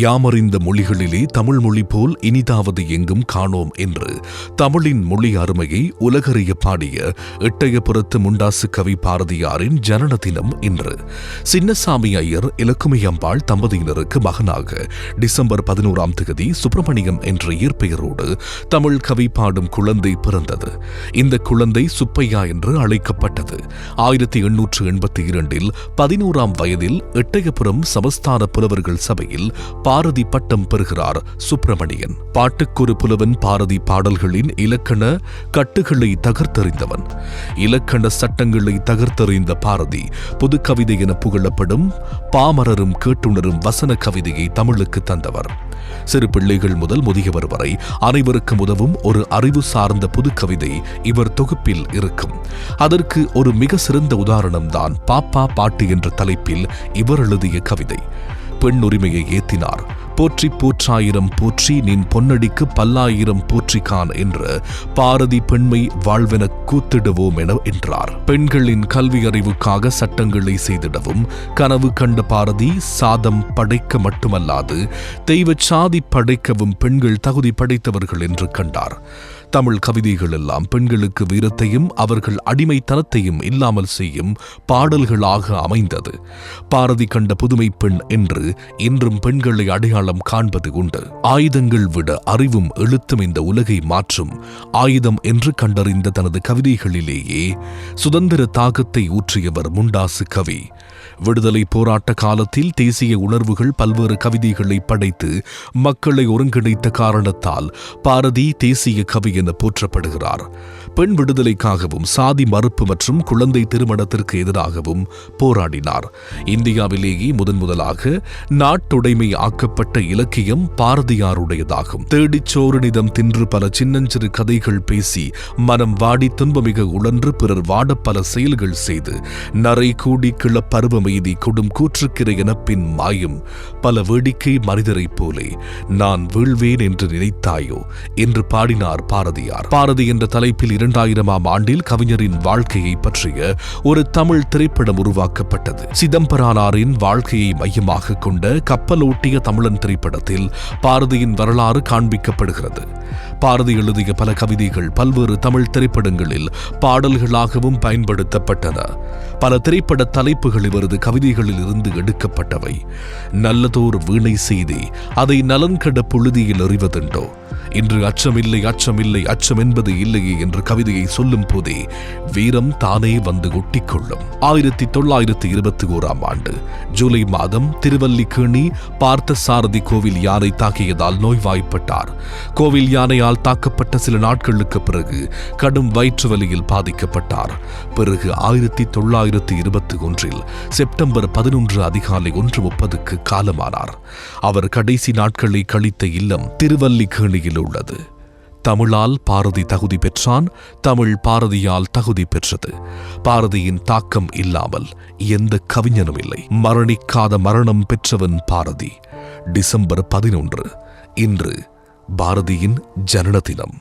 யாமறிந்த மொழிகளிலே தமிழ் மொழி போல் இனிதாவது எங்கும் காணோம் என்று தமிழின் மொழி அருமையை உலகறிய பாடிய எட்டயபுரத்து முண்டாசு கவி பாரதியாரின் ஜனன தினம் இன்று. சின்னசாமி ஐயர் இலக்குமையம்பாள் தம்பதியினருக்கு மகனாக டிசம்பர் பதினோராம் தேதி சுப்பிரமணியம் என்ற இயற்பெயரோடு தமிழ் கவி பாடும் குழந்தை பிறந்தது. இந்த குழந்தை சுப்பையா என்று அழைக்கப்பட்டது. ஆயிரத்தி எண்ணூற்று எண்பத்தி இரண்டில் பதினோராம் வயதில் எட்டயபுரம் சமஸ்தான புலவர்கள் சபையில் பாரதி பட்டம் பெறுகிறார் சுப்பிரமணியன். பாட்டுக்கொரு புலவன் பாரதி பாடல்களின் இலக்கண கட்டுகளை தகர்த்தெறிந்தவன். இலக்கண சட்டங்களை தகர்த்தெறிந்த பாரதி புது கவிதை என புகழப்படும் பாமரரும் கேட்டுணரும் வசன கவிதையை தமிழுக்கு தந்தவர். சிறு பிள்ளைகள் முதல் முதியவர் வரை அனைவருக்கும் உதவும் ஒரு அறிவு சார்ந்த புது கவிதை இவர் தொகுப்பில் இருக்கும். அதற்கு ஒரு மிக சிறந்த உதாரணம்தான் பாப்பா பாட்டு என்ற தலைப்பில் இவர் எழுதிய கவிதை. பெண் உரிமையை ஏத்தினார். போற்றி போற்றாயிரம் போற்றி நின் பொன்னடிக்கு பல்லாயிரம் போற்றிக்கான் என்று பாரதி பெண்மை வாழ்வென கூத்திடுவோம் என என்றார். பெண்களின் கல்வி அறிவுக்காக சட்டங்களை செய்திடவும் கனவு கண்ட பாரதி சாதம் படைக்க மட்டுமல்லாது தெய்வ சாதி படைக்கவும் பெண்கள் தகுதி படைத்தவர்கள் என்று கண்டார். தமிழ் கவிதைகள் எல்லாம் பெண்களுக்கு வீரத்தையும் அவர்கள் அடிமைத்தனத்தையும் இல்லாமல் செய்யும் பாடல்களாக அமைந்தது. பாரதி கண்ட புதுமை பெண் என்று இன்றும் பெண்களை அடையாளம் காண்பது உண்டு. ஆயுதங்கள் விட அறிவும் எழுத்தும் இந்த உலகை மாற்றும் ஆயுதம் என்று கண்டறிந்த தனது கவிதைகளிலேயே சுதந்திர தாகத்தை ஊற்றியவர் முண்டாசு கவி. விடுதலை போராட்ட காலத்தில் தேசிய உணர்வுகள் பல்வேறு கவிதைகளை படைத்து மக்களை ஒருங்கிணைத்த காரணத்தால் பாரதி தேசிய கவி என போற்றப்படுகிறார். பெண் விடுதலைக்காகவும் சாதி மறுப்பு மற்றும் குழந்தை திருமணத்திற்கு எதிராகவும் போராடினார். இந்தியாவிலேயே முதன் முதலாக நாட்டுடைமை ஆக்கப்பட்ட இலக்கியம் பாரதியாருடையதாகும். தேடிச்சோறுனிதம் தின்று பல சின்னஞ்சிறு கதைகள் பேசி மனம் வாடி துன்பமிக உழன்று பிறர் வாட பல செயல்கள் செய்து நரை கூடி கிள பருவமெய்தி கொடும் கூற்றுக்கிற எனப்பின் மாயும் பல வேடிக்கை மனிதரைப் போலே நான் வீழ்வேன் என்று நினைத்தாயோ? என்று பாடினார் பாரதியார். பாரதி என்ற தலைப்பில் இரண்டாயிரமாம் ஆண்டில் கவிஞரின் வாழ்க்கையை பற்றிய ஒரு தமிழ் திரைப்படம் உருவாக்கப்பட்டது. சிதம்பரானாரின் வாழ்க்கையை மையமாக கொண்ட கப்பலோட்டிய தமிழன் திரைப்படத்தில் பாரதியின் வரலாறு காண்பிக்கப்படுகிறது. பாரதி எழுதிய பல கவிதைகள் பல்வேறு தமிழ் திரைப்படங்களில் பாடல்களாகவும் பயன்படுத்தப்பட்டன. பல திரைப்பட தலைப்புகள் இவரது கவிதைகளில் இருந்து எடுக்கப்பட்டவை. நல்லதோர் வீணை செய்தி அதை நலன்கட புழுதியில் எறிவதுண்டோ? இன்று அச்சமில்லை அச்சமில்லை அச்சம் என்பது இல்லையே என்று கவிதையை சொல்லும் போதே வீரம் தானே வந்து ஒட்டிக்கொள்ளும். ஆயிரத்தி தொள்ளாயிரத்தி இருபத்தி ஓராம் ஆண்டு ஜூலை மாதம் திருவல்லிக்கேணி பார்த்தசாரதி சாரதி கோவில் யானை தாக்கியதால் நோய்வாய்ப்பட்டார். கோவில் யானையால் தாக்கப்பட்ட சில நாட்களுக்கு பிறகு கடும் வயிற்று வலியில் பாதிக்கப்பட்டார். பிறகு ஆயிரத்தி தொள்ளாயிரத்தி இருபத்தி ஒன்றில் செப்டம்பர் பதினொன்று அதிகாலை ஒன்று முப்பதுக்கு காலமானார். அவர் கடைசி நாட்களை கழித்த இல்லம் திருவல்லிக்கேணியில் உள்ளது. தமிழால் பாரதி தகுதி பெற்றான் தமிழ் பாரதியால் தகுதி பெற்றது. பாரதியின் தாக்கம் இல்லாமல் எந்த கவிஞனும் இல்லை. மரணிக்காத மரணம் பெற்றவன் பாரதி. டிசம்பர் பதினொன்று இன்று பாரதியின் ஜனன தினம்